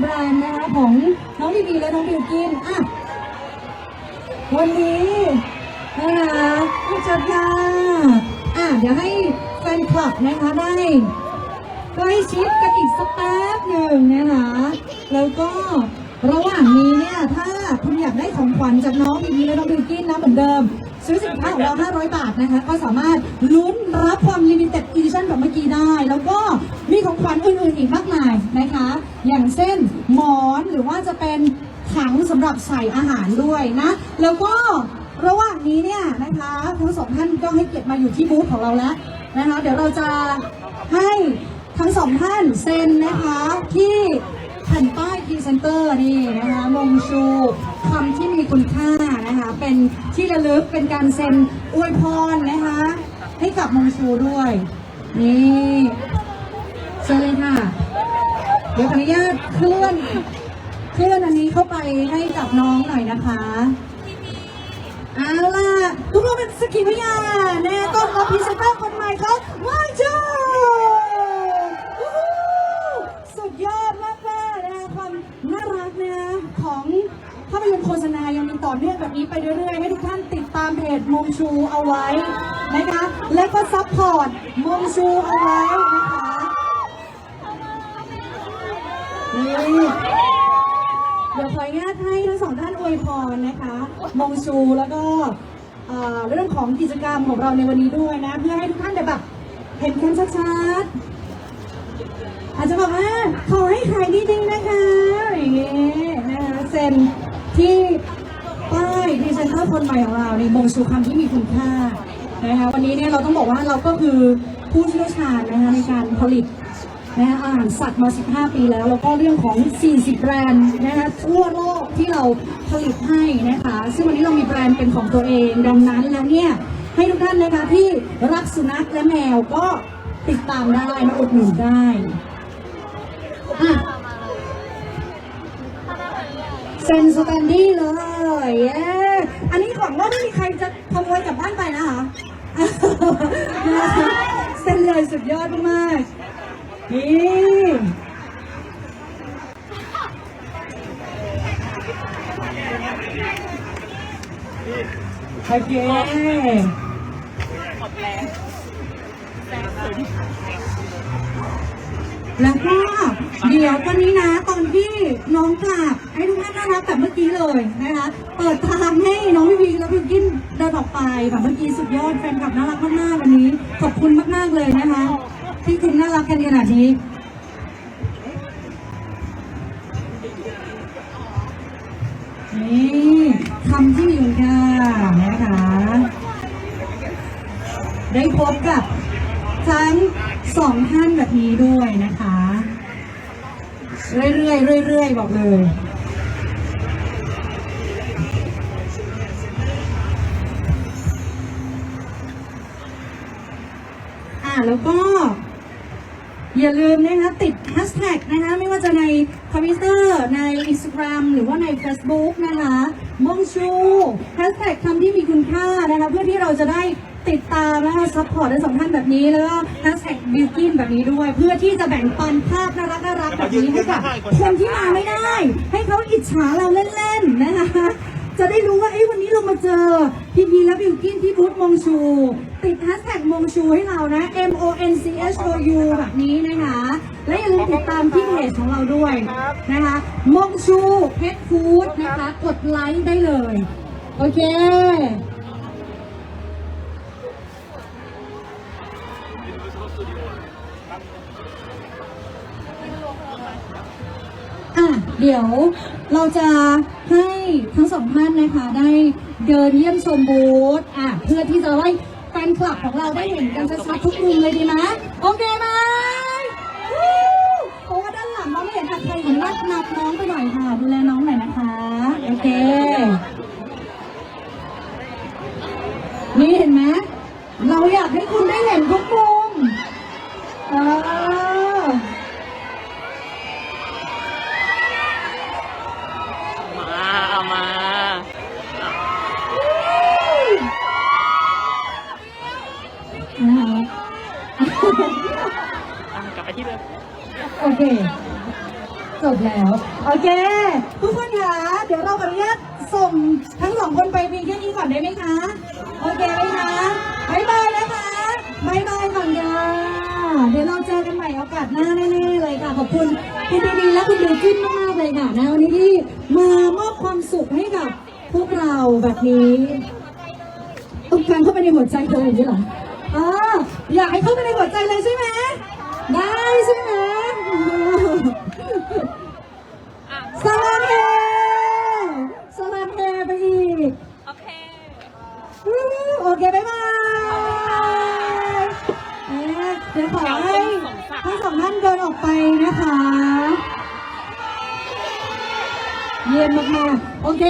แบรนด์นะคะของน้องบีบีและน้องบิวกินอะวันนี้นะคะผู้จัดมาอะเดี๋ยวให้แฟนคลับนะคะได้ใกล้ชิดกันอีกสักแป๊บหนึ่งนะคะ แล้วก็ระหว่างนี้เนี่ย ถ้าคุณอยากได้ของขวัญจากน้องบีบีและน้องบิวกินนะเหมือนเดิม ซื้อสินค้าของเรา 500 บาทนะคะ ก็สามารถลุ้นรับความ limited edition แบบเมื่อกี้ได้ แล้วก็ มีของขวัญอื่นๆอีกมากมายนะคะ อย่างเช่นหมอนหรือว่าจะเป็นถังสำหรับใส่อาหารด้วยนะ แล้วก็ระหว่างนี้เนี่ยนะคะทั้งสองท่านก็ให้เกียรติมาอยู่ที่บูธของเราแล้วนะคะ เดี๋ยวเราจะให้ทั้งสองท่านเซ็นนะคะที่แผ่นป้ายพรีเซนเตอร์นี่นะคะมงชูคำที่มีคุณค่านะคะเป็นที่ระลึกเป็นการเซ็นอวยพรนะคะ ให้กับมงชูด้วย นี่ เชิญเลยค่ะ เดี๋ยวขออนุญาตเคลื่อน เคลื่อนอันนี้เข้าไปให้กับน้องหน่อยนะคะเอาล่ะทุกคนเป็นสกขีพยานแน่ต้นรับพรีเซนเตอร์คนใหม่เขาว้าวจ้าสุดยอดมากเลยนะคะความน่ารักนะของภาพยนตร์โฆษณายังมีต่อเนื่องแบบนี้ไปเรื่อยๆ ให้ทุกท่านติดตามเพจมงชูเอาไว้นะคะ และก็ซัพพอร์ตมงชูเอาไว้นะคะ นี่เดี๋ยวขออนุญาตให้ทั้งสองท่านอวยพรนะคะมงชูแล้วก็เอ่อเรื่องของกิจกรรมของเราในวันนี้ด้วยนะ เพื่อให้ทุกท่านได้แบบ เห็นกันชัดๆ อาจจะบอกว่าขอให้ขายดีๆนะคะอย่างงี้นะคะเซ็นที่ป้ายพรีเซนเตอร์คนใหม่ของเราในมงชูคำที่มีคุณค่านะคะวันนี้เนี่ยเราต้องบอกว่าเราก็คือผู้เชี่ยวชาญนะคะในการผลิต นะคะอาหารสัตว์มา 15 ปีแล้ว แล้วก็เรื่องของ 40 แบรนด์นะคะทั่วโลกที่เราผลิตให้นะคะ ซึ่งวันนี้เรามีแบรนด์เป็นของตัวเอง ดังนั้นแล้วเนี่ยให้ทุกท่านนะคะที่รักสุนัขและแมวก็ติดตามได้มาอุดหนุนได้อะเซนสแตนดี้เลยเย้อันนี้ของว่าไม่มีใครจะขโมยกลับบ้านไปนะคะเซนเลยสุดยอดมาก นี่โอเคแล้วก็เดี๋ยววันนี้นะ ตอนที่น้องกลับให้ทุกท่านน่ารักแบบเมื่อกี้เลยนะคะ เปิดทางให้น้องวิวีและพี่กินเดินออกไปแบบเมื่อกี้สุดยอดแฟนคลับน่ารักมากๆวันนี้ ขอบคุณมากๆเลยนะคะ ที่คุณน่ารักกันขนาดนี้ นี่คำที่มีคุณค่านะคะ ได้พบกับทั้งสองท่านแบบนี้ด้วยนะคะ เรื่อยๆเรื่อยๆบอกเลยอ่าแล้วก็ อย่าลืมนะคะติดแฮชแท็กนะคะไม่ว่าจะในทวิตเตอร์ใน Instagram หรือว่าใน Facebook นะคะมงชูแฮชแท็กคำที่มีคุณค่านะคะเพื่อที่เราจะได้ติดตามนะคะซัพพอร์ตทั้งสองท่านแบบนี้แล้วก็แฮชแท็กบิวกินแบบนี้ด้วย เพื่อที่จะแบ่งปันภาพน่ารักน่ารักแบบนี้ให้กับคนที่มาไม่ได้ ให้เขาอิจฉาเราเล่นๆนะคะ จะได้รู้ว่าเอ้วันนี้เรามาเจอพี่พีและบิวกินที่บูธมงชู ติดแฮชแท็กมงชูให้เรานะ M O N C H O U แบบนี้นะคะ และอย่าลืมติดตามที่เพจของเราด้วยนะคะมงชูเพชรฟู้ดนะคะ กดไลค์ได้เลย โอเค อะเดี๋ยวเราจะให้ทั้งสองท่านนะคะได้เดินเยี่ยมชมบูธอะเพื่อที่จะให้แฟนคลับของเราได้เห็นกันชัดๆทุกมุมเลยดีไหมโอเคไหมวู้เพราะว่าด้านหลังเราไม่เห็นอะใครเห็นนัดนับน้องไปหน่อยค่ะ ดูแลน้องหน่อยนะคะ โอเค นี่เห็นไหมเราอยากให้คุณได้เห็นทุกมุมเออ มาเอามา นะคะอะกลับไปที่เดิม โอเคจบบแล้ว โอเค ทุกคนคะเดี๋ยวเราขออนุญาตส่งทั้งสองคนไปเพียงแค่นี้ก่อนได้ไหมคะ โอเคไหมคะบายบายนะคะบายบายก่อนค่ะเดี๋ยวเราเจอกันใหม่โอกาสหน้าแน่ๆเลยค่ะ ขอบคุณคุณดีๆและคุณดิวจิ้นมากๆเลยค่ะนะวันนี้ที่มามอบความสุขให้กับพวกเราแบบนี้ต้องการเข้าไปในหัวใจเธออย่างนี้เหรอ อ๋ออยากให้เข้าไปในหัวใจเลยใช่ไหมได้ใช่ไหมอะสลามเฮสลามเฮไปอีก โอเคอู้โอเคบ๊ายบายเอ๊ะเดี๋ยวขอให้ทั้งสองท่านเดินออกไปนะคะ เยี่ยมมากๆโอเค